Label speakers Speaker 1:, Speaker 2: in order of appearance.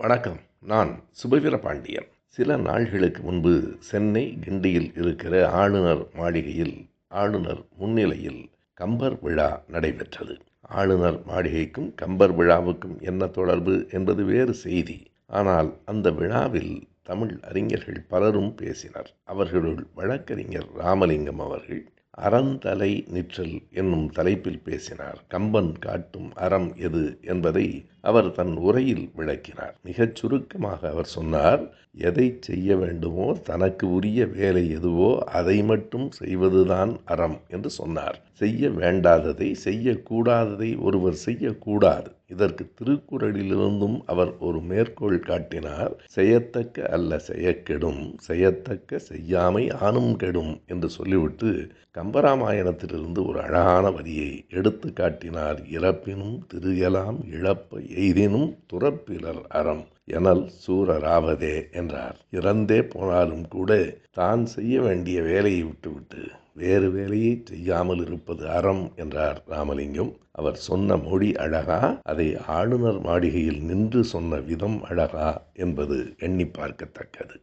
Speaker 1: வணக்கம். நான் சுபவீர பாண்டியன். சில நாள்களுக்கு முன்பு சென்னை கிண்டியில் இருக்கிற ஆளுநர் மாளிகையில் ஆளுநர் முன்னிலையில் கம்பர் விழா நடைபெற்றது. ஆளுநர் மாளிகைக்கும் கம்பர் விழாவுக்கும் என்ன தொடர்பு என்பது வேறு செய்தி. ஆனால் அந்த விழாவில் தமிழ் அறிஞர்கள் பலரும் பேசினர். அவர்களுள் வழக்கறிஞர் ராமலிங்கம் அவர்கள் அறந்தலை நிற்றல் என்னும் தலைப்பில் பேசினார். கம்பன் காட்டும் அறம் எது என்பதை அவர் தன் உரையில் விளக்கினார். மிகச் சுருக்கமாக அவர் சொன்னார் எதை செய்ய வேண்டுமோ தனக்கு உரிய வேலை எதுவோ அதை மட்டும் செய்வதுதான் அறம் என்று சொன்னார். செய்ய வேண்டாததை செய்யக்கூடாததை ஒருவர் செய்யக்கூடாது. இதற்கு திருக்குறளிலிருந்தும் அவர் ஒரு மேற்கோள் காட்டினார் செய்யத்தக்க அல்ல செய்யக்கெடும் செய்யத்தக்க செய்யாமை ஆணும் கெடும் என்று சொல்லிவிட்டு கம்பராமாயணத்திலிருந்து ஒரு அழகான வரியை எடுத்து காட்டினார். இறப்பினும் திருயலாம் இழப்ப எய்தினும் துறப்பிலர் அறம். எனல் சூரராவதே என்றார். இறந்தே போனாலும் கூட தான் செய்ய வேண்டிய வேலையை விட்டுவிட்டு வேறு வேலையை செய்யாமல் இருப்பது அறம் என்றார் ராமலிங்கம். அவர் சொன்ன மொழி அழகா? அதை ஆளுநர் மாளிகையில் நின்று சொன்ன விதம் அழகா? என்பது எண்ணி பார்க்கத்தக்கது.